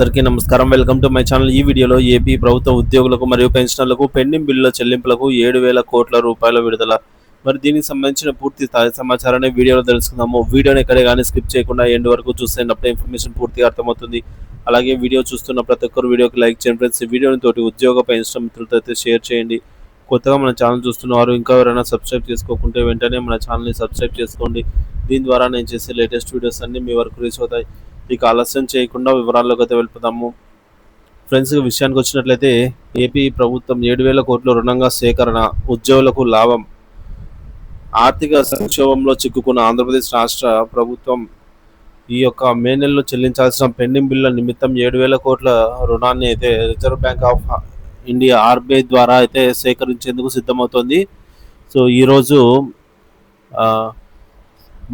అందరికీ నమస్కారం. Welcome to my channel ఈ వీడియోలో ఏపీ ప్రభుత్వ ఉద్యోగులకు మరియు పెన్షనర్లకు పెండింగ్ బిల్లుల చెల్లింపులకు ఏడు వేల కోట్ల రూపాయల విడుదల. మరి దీనికి సంబంధించిన పూర్తి తాజా సమాచారాన్ని వీడియోలో తెలుసుకుందాము. వీడియోని ఎక్కడే కానీ స్కిప్ చేయకుండా ఎండ్ వరకు చూస్తున్నప్పుడే ఇన్ఫర్మేషన్ పూర్తిగా అర్థమవుతుంది. అలాగే వీడియో చూస్తున్న ప్రతి ఒక్కరు వీడియోకి లైక్ చేయండి ఫ్రెండ్స్. ఈ వీడియోని తోటి ఉద్యోగ పెన్షన్ మిత్రులతో అయితే షేర్ చేయండి. కొత్తగా మన ఛానల్ చూస్తున్నవారు ఇంకా ఎవరైనా సబ్స్క్రైబ్ చేసుకోకుంటే వెంటనే మన ఛానల్ని సబ్స్క్రైబ్ చేసుకోండి. దీని ద్వారా నేను చేసే లేటెస్ట్ వీడియోస్ అన్ని మీ వరకు రీచ్ అవుతాయి. ఇక ఆలస్యం చేయకుండా వివరాల్లోకి అయితే వెళ్ళిపోదాము. ఫ్రెండ్స్ విషయానికి వచ్చినట్లయితే ఏపీ ప్రభుత్వం ఏడు వేల కోట్ల రుణంగా సేకరణ ఉద్యోగులకు లాభం. ఆర్థిక సంక్షోభంలో చిక్కుకున్న ఆంధ్రప్రదేశ్ రాష్ట్ర ప్రభుత్వం ఈ యొక్క మే నెలలో చెల్లించాల్సిన పెండింగ్ బిల్లుల నిమిత్తం ఏడు వేల కోట్ల రుణాన్ని అయితే Reserve Bank of India RBI ద్వారా అయితే సేకరించేందుకు సిద్ధమవుతోంది. సో ఈరోజు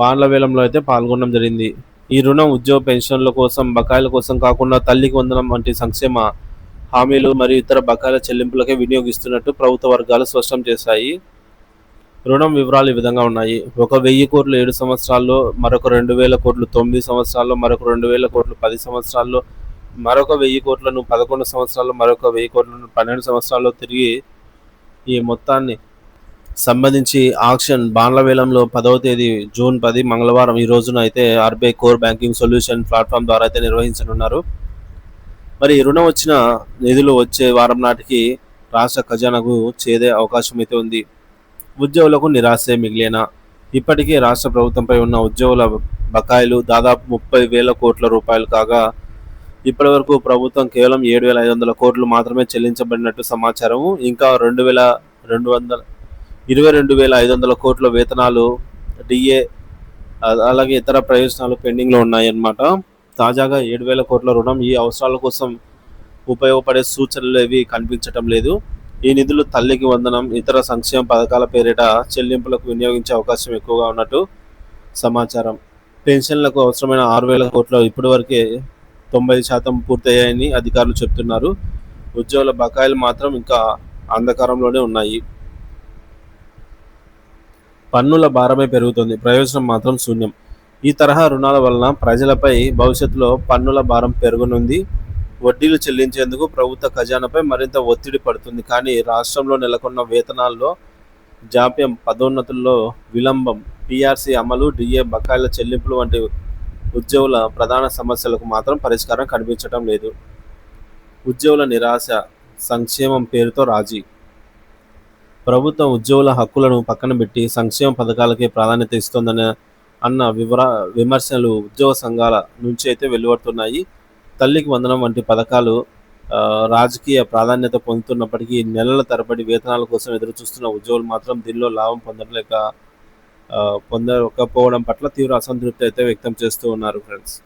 బాండ్ల వేలంలో అయితే పాల్గొనడం జరిగింది. ఈ రుణం ఉద్యోగ పెన్షన్ల కోసం బకాయిల కోసం కాకుండా తల్లికి వందనం వంటి సంక్షేమ హామీలు మరియు ఇతర బకాయిల చెల్లింపులకే వినియోగిస్తున్నట్టు ప్రభుత్వ వర్గాలు స్పష్టం చేశాయి. రుణం వివరాలు ఈ విధంగా ఉన్నాయి. ఒక వెయ్యి కోట్లు ఏడు సంవత్సరాల్లో మరొక రెండు వేల కోట్లు తొమ్మిది సంవత్సరాల్లో మరొక రెండు వేల కోట్లు పది సంవత్సరాల్లో మరొక వెయ్యి కోట్లను పదకొండు సంవత్సరాల్లో మరొక వెయ్యి కోట్లను పన్నెండు సంవత్సరాల్లో తిరిగి ఈ మొత్తాన్ని సంబంధించి ఆక్షన్ బాండ్ల వేలంలో పదవ తేదీ జూన్ పది మంగళవారం ఈ రోజున అయితే RBI core banking solution platform ద్వారా అయితే నిర్వహించనున్నారు. మరి రుణం వచ్చిన నిధులు వచ్చే వారం నాటికి రాష్ట్ర ఖజానాకు చేదే అవకాశం అయితే ఉంది. ఉద్యోగులకు నిరాశే మిగిలిన? ఇప్పటికే రాష్ట్ర ప్రభుత్వంపై ఉన్న ఉద్యోగుల బకాయిలు దాదాపు ముప్పై వేల కోట్ల రూపాయలు కాగా ఇప్పటివరకు ప్రభుత్వం కేవలం ఏడు వేల ఐదు వందల కోట్లు మాత్రమే చెల్లించబడినట్టు సమాచారం ఇంకా రెండు వేల రెండు వందల ఇరవై రెండు వేల ఐదు వందల కోట్ల వేతనాలు డిఏ అలాగే ఇతర ప్రయోజనాలు పెండింగ్లో ఉన్నాయన్నమాట. తాజాగా ఏడు వేల కోట్ల రుణం ఈ అవసరాల కోసం ఉపయోగపడే సూచనలు ఏవి కనిపించటం లేదు. ఈ నిధులు తల్లికి వందనం ఇతర సంక్షేమ పథకాల పేరిట చెల్లింపులకు వినియోగించే అవకాశం ఎక్కువగా ఉన్నట్టు సమాచారం. పెన్షన్లకు అవసరమైన ఆరు వేల కోట్లు ఇప్పటివరకే తొంభై శాతం పూర్తయ్యాయని అధికారులు చెప్తున్నారు. ఉద్యోగుల బకాయిలు మాత్రం ఇంకా అంధకారంలోనే ఉన్నాయి. పన్నుల భారమే పెరుగుతుంది. ప్రయోజనం మాత్రం శూన్యం. ఈ తరహా రుణాల వలన ప్రజలపై భవిష్యత్తులో పన్నుల భారం పెరుగునుంది. వడ్డీలు చెల్లించేందుకు ప్రభుత్వ ఖజానాపై మరింత ఒత్తిడి పడుతుంది. కానీ రాష్ట్రంలో నెలకొన్న వేతనాల్లో జాప్యం పదోన్నతుల్లో విలంబం పిఆర్సీ అమలు డిఏ బకాయిల చెల్లింపులు వంటి ఉద్యోగుల ప్రధాన సమస్యలకు మాత్రం పరిష్కారం కనిపించడం లేదు. ఉద్యోగుల నిరాశ సంక్షేమం పేరుతో రాజీ ప్రభుత్వం ఉద్యోగుల హక్కులను పక్కన పెట్టి సంక్షేమ పథకాలకే ప్రాధాన్యత ఇస్తోందనే అన్న వివర విమర్శలు ఉద్యోగ సంఘాల నుంచి అయితే వెలువడుతున్నాయి. తల్లికి వందనం వంటి పథకాలు రాజకీయ ప్రాధాన్యత పొందుతున్నప్పటికీ నెలల తరబడి వేతనాల కోసం ఎదురు చూస్తున్న ఉద్యోగులు మాత్రం దీనిలో లాభం పొందలేక పొందకపోవడం పట్ల తీవ్ర అసంతృప్తి అయితే వ్యక్తం చేస్తూ ఉన్నారు ఫ్రెండ్స్.